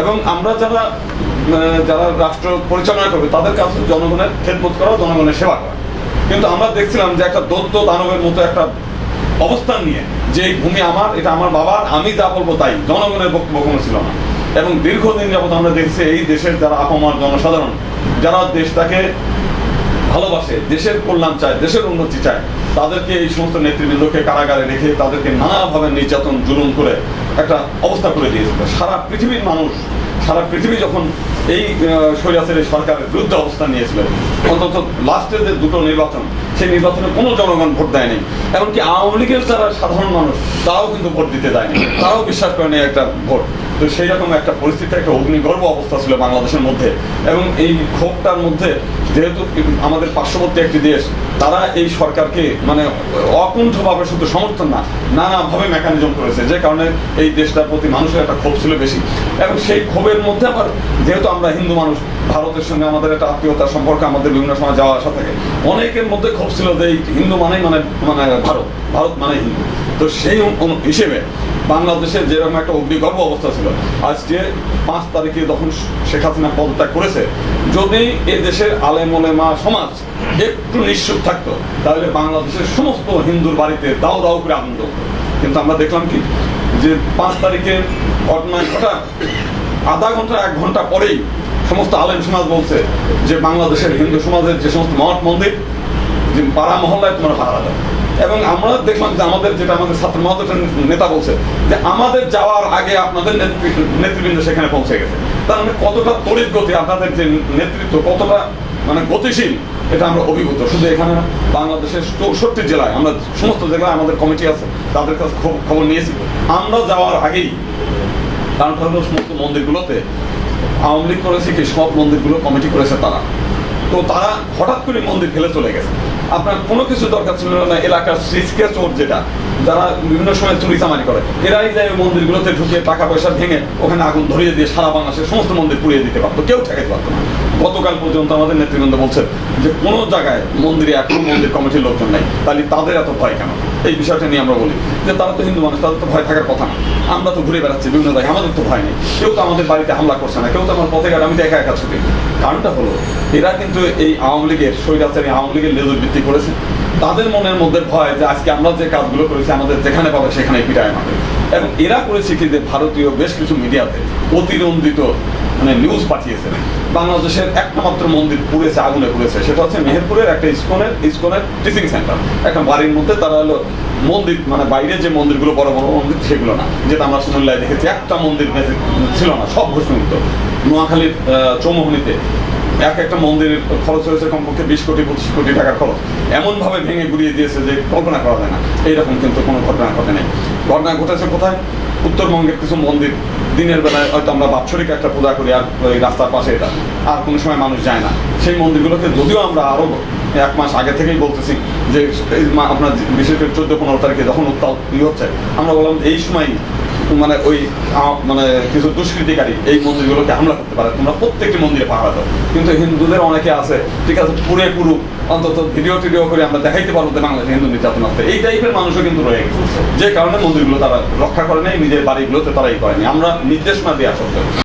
এবং আমরা যারা যারা রাষ্ট্র পরিচালনা করবে, তাদের কাছে জনগণের খেদমত করা, জনগণের সেবা করা। কিন্তু আমরা দেখছিলাম যে একটা দত্ত দানবের মতো একটা অবস্থান নিয়ে, যে ভূমি আমার, এটা আমার বাবার, আমি যা বলব তাই, জনগণের বক্তব্য কোনো ছিল না। এবং দীর্ঘদিন যাবত আমরা দেখছি এই দেশের যারা আপামার জনসাধারণ, যারা দেশটাকে ভালোবাসে, দেশের কল্যাণ চায়, দেশের উন্নতি চায় তাদেরকে এই সমস্ত নেতৃবৃন্দকে কারাগারে রেখে তাদেরকে নানাভাবে নির্যাতন, জুলুম করে একটা অবস্থা করে দিয়েছিল। সারা পৃথিবীর মানুষ, সারা পৃথিবী যখন এই স্বৈরাচারী সরকারের বিরুদ্ধে অবস্থান নিয়েছিল, অন্তত লাস্টের যে দুটো নির্বাচন সেই নির্বাচনে কোনো জনগণ ভোট দেয়নি। এমনকি আওয়ামী লীগের যারা সাধারণ মানুষ, তারাও কিন্তু ভোট দিতে দেয়নি। তারাও বিশ্বাস করেনি একটা ভোট। তো সেই রকম একটা পরিস্থিতি একটা অগ্নিগর্ভ অবস্থা ছিল বাংলাদেশের মধ্যে। এবং এই ক্ষোভটার মধ্যে যেহেতু আমাদের পার্শ্ববর্তী একটি দেশ, তারা এই সরকারকে মানে অকুণ্ঠভাবে শুধু সমর্থন না, নানাভাবে মেকানিজম করেছে, যে কারণে এই দেশটার প্রতি মানুষের একটা ক্ষোভ ছিল বেশি। এবং সেই ক্ষোভের মধ্যে আবার যেহেতু আমরা হিন্দু মানুষ, ভারতের সঙ্গে আমাদের একটা আত্মীয়তার সম্পর্কে, আমাদের বিভিন্ন সময় যাওয়া আসা থাকে, অনেকের মধ্যে ছিল যে হিন্দু মানেই মানে মানে ভারত ভারত মানে হিন্দু। তো সেই হিসেবে বাংলাদেশের যেরকম একটা অগ্নিগর্ভ অবস্থা ছিল, আজকে পাঁচ তারিখে যখন শেখ হাসিনা পদত্যাগ করেছে, যদি এ দেশের আলেমা সমাজ একটু নিশ্চুপ থাকতো, তাহলে বাংলাদেশের সমস্ত হিন্দুর বাড়িতে দাও দাও করে আনন্দ কিন্তু আমরা দেখলাম কি, যে পাঁচ তারিখে ঘটনা ঘটা আধা ঘণ্টা, এক ঘণ্টা পরেই সমস্ত আলেম সমাজ বলছে যে বাংলাদেশের হিন্দু সমাজের যে সমস্ত মঠ মন্দির যে পাড়া মহল্লায় তোমরা পাড়া দাও এবং আমরা দেখলাম যে আমাদের যেটা আমাদের ছাত্র মহাদের নেতা বলছে, যে আমাদের যাওয়ার আগে আপনাদের নেতৃ- নেতৃবৃন্দ সেখানে পৌঁছে গেছে। তার মানে কতটা তড়িৎ গতি আপনাদের যে নেতৃত্ব, কতটা মানে গতিশীল, এটা আমরা অভিভূত। শুধু এখানে বাংলাদেশের চৌষট্টি জেলায় আমরা সমস্ত জেলায় আমাদের কমিটি আছে, তাদের কাছে খব- খবর নিয়েছি। আমরা যাওয়ার আগেই, কারণ সমস্ত মন্দিরগুলোতে আওয়ামী লীগ করেছে কি, সব মন্দিরগুলো কমিটি করেছে তারা। তো তারা হঠাৎ করে মন্দির ফেলে চলে গেছে। আপনার কোনো কিছু দরকার ছিল না, এলাকার সিসকে চোর যেটা, যারা বিভিন্ন সময় চুরি চামারি করে। এরাই যায় মন্দিরগুলোতে ঢুকে টাকা পয়সা ভেঙে ওখানে আগুন ধরিয়ে দিয়ে সারা বাংলাদেশের সমস্ত মন্দির পুড়িয়ে দিতে পারতো, কেউ ঠেকাতে পারতো না। গতকাল পর্যন্ত আমাদের নেতৃবৃন্দ বলছে যে কোনো জায়গায় মন্দিরে এখন মন্দির কমিটির লোকজন নাই। তাহলে তাদের এত ভয় কেন? এই বিষয়টা নিয়ে আমরা বলি যে তারা তো হিন্দু মানুষ, তাদের তো ভয় থাকার কথা না। আমরা তো ঘুরে বেড়াচ্ছি বিভিন্ন জায়গায়, আমাদের তো ভয় নেই। কেউ তো আমাদের বাড়িতে হামলা করছে না, কেউ তো আমার পথে আমি একা একা ছুটি। কারণটা হলো, এরা কিন্তু এই আওয়ামী লীগের, স্বৈরাচারী আওয়ামী লীগের লেজুর ভিত্তি করেছে। তাদের মনের মধ্যে ভয় যে আজকে আমরা যে কাজগুলো করেছি, আমাদের যেখানে পাবে সেখানে পিটায় আমাদের। এবং এরা করেছে কি যে ভারতীয় বেশ কিছু মিডিয়াতে অতিরঞ্জিত মানে নিউজ পাঠিয়েছে। বাংলাদেশের একটা মাত্র মন্দির পুড়েছে, আগুনে পুড়েছে। সেটা হচ্ছে মেহেরপুরের একটা ইস্কনের ইস্কনের টিচিং সেন্টার একটা বাড়ির মধ্যে তারা হলো মন্দির মানে বাইরে যে মন্দিরগুলো, বড় বড় মন্দির, সেগুলো না। যেটা আমরা সুমল্লায় দেখেছি, একটা মন্দির ছিল না, সব ঘোষণিত নোয়াখালীর চৌমোহনীতে এক একটা মন্দিরের খরচ হয়েছে কমপক্ষে বিশ কোটি, পঁচিশ কোটি টাকার খরচ। এমন ভাবে ভেঙে গুড়িয়ে দিয়েছে যে কল্পনা করা যায় না। এইরকম কিন্তু কোনো ঘটনা ঘটে নেই। ঘটনা ঘটেছে কোথায়? উত্তরবঙ্গের কিছু মন্দির। দিনের বেলায় হয়তো আমরা বাৎসরিক একটা পূজা করি আর ওই রাস্তার পাশে এটা। আর কোনো সময় মানুষ যায় না। সেই মন্দিরগুলোকে যদিও আমরা আরও এক মাস আগে থেকেই বলতেছি যে আপনার বিশেষ করে চোদ্দ, পনেরো তারিখে যখন উত্তাল হচ্ছে, আমরা বললাম এই সময় মানে ওই মানে কিছু দুষ্কৃতিকারী এই মন্দিরগুলোকে হামলা করতে পারে। তোমরা প্রত্যেকটি মন্দিরে পাহারা দাও। কিন্তু হিন্দুদের অনেকে আছে, ঠিক আছে, পুরে পুরু অন্তত ভিডিও টিডিও করে আমরা দেখাইতে পারব বাংলাদেশে হিন্দু নির্যাতন আছে। এই টাইপের মানুষও কিন্তু রয়ে গেছে। যে কারণে মন্দিরগুলো তারা রক্ষা করে নেই, নিজের বাড়িগুলোতে তারাই করেনি আমরা নির্দেশনা দিয়ে সত্ত্বেও।